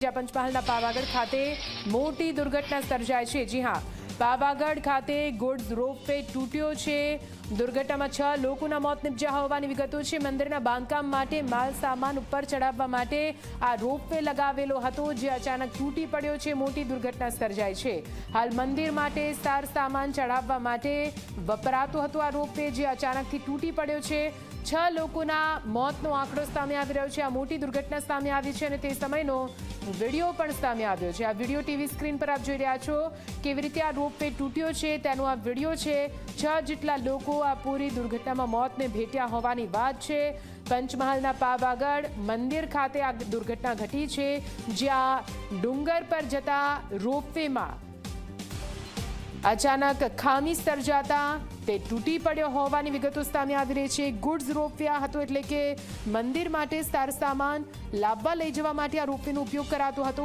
જ્યાં પંચમહાલના પાવાગઢ ખાતે મોટી દુર્ઘટના સર્જાય છે. જી હા પાવાગઢ ખાતે ગુડ્સ રોપવે તૂટ્યો છે. દુર્ઘટનામાં છ લોકોના મોત નિપજ્યા હોવાની વિગતો છે. મંદિરના બાંધકામ માટે માલ સામાન ઉપર ચડાવવા માટે આ રોપવે લગાવેલો હતો, જે અચાનક તૂટી પડ્યો છે. મોટી દુર્ઘટના સર્જાઈ છે. હાલ મંદિર માટે સાર સામાન ચડાવવા માટે વપરાતો હતો આ રોપવે, જે અચાનકથી તૂટી પડ્યો છે. છ લોકોના મોતનો આંકડો સામે આવી રહ્યો છે. આ મોટી દુર્ઘટના સામે આવી છે અને તે સમયનો વીડિયો પણ સામે આવ્યો છે. આ વીડિયો ટીવી સ્ક્રીન પર આપ જોઈ રહ્યા છો. કેવી રીતે આ રોપવે તૂટ્યો છે, તેનો આ વીડિયો છે, છ જેટલા લોકો આ પૂરી દુર્ઘટનામાં મોતને ભેટ્યા હોવાની વાત છે. પંચમહાલના પાવાગઢ મંદિર ખાતે આ દુર્ઘટના ઘટી છે, જ્યાં ડુંગર પર જતા રોપવેમાં અચાનક ખામી સર્જાતા તે તૂટી પડ્યો હોવાની વિગતો સામે આવી રહી છે. ગુડ્સ રોપવ્યા હતો એટલે કે મંદિર માટે સાર સામાન લાવવા લઈ જવા માટે આ રોપવેનો ઉપયોગ કરાતો હતો.